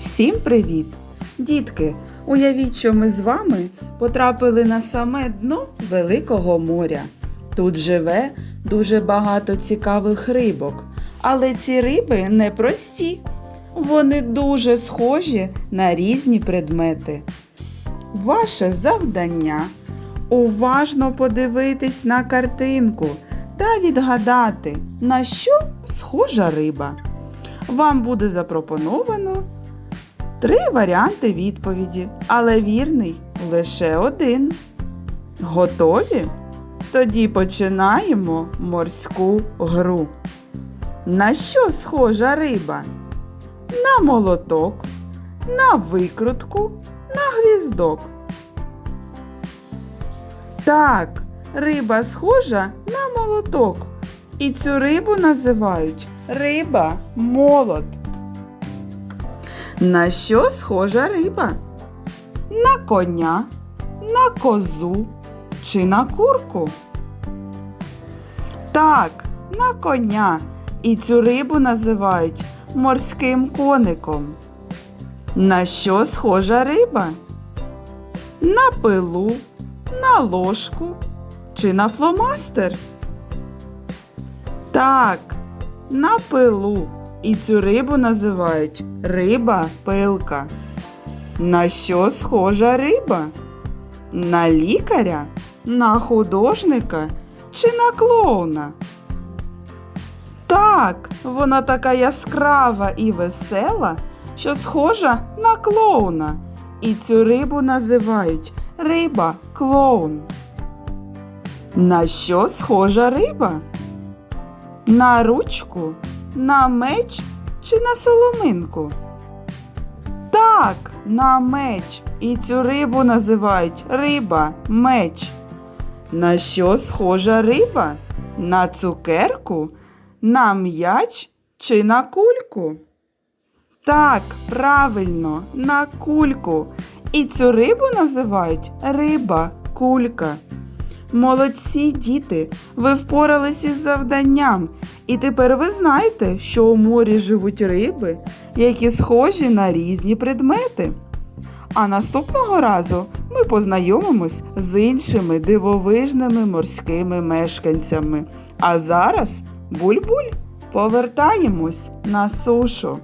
Всім привіт! Дітки, уявіть, що ми з вами потрапили на саме дно Великого моря. Тут живе дуже багато цікавих рибок, але ці риби не прості. Вони дуже схожі на різні предмети. Ваше завдання уважно подивитись на картинку та відгадати, на що схожа риба. Вам буде запропоновано три варіанти відповіді, але вірний лише один. Готові? Тоді починаємо морську гру. На що схожа риба? На молоток, на викрутку, на гвіздок. Так, риба схожа на молоток. І цю рибу називають риба молот. На що схожа риба? На коня, на козу чи на курку? Так, на коня. І цю рибу називають морським коником. На що схожа риба? На пилу, на ложку чи на фломастер? Так, на пилу. І цю рибу називають риба-пилка. На що схожа риба? На лікаря, на художника чи на клоуна? Так, вона така яскрава і весела, що схожа на клоуна. І цю рибу називають риба-клоун. На що схожа риба? На ручку, на меч чи на соломинку? Так, на меч. І цю рибу називають риба меч. На що схожа риба? На цукерку, на м'яч чи на кульку? Так, правильно, на кульку. І цю рибу називають риба кулька. Молодці діти, ви впорались із завданням, і тепер ви знаєте, що у морі живуть риби, які схожі на різні предмети. А наступного разу ми познайомимось з іншими дивовижними морськими мешканцями. А зараз буль-буль повертаємось на сушу.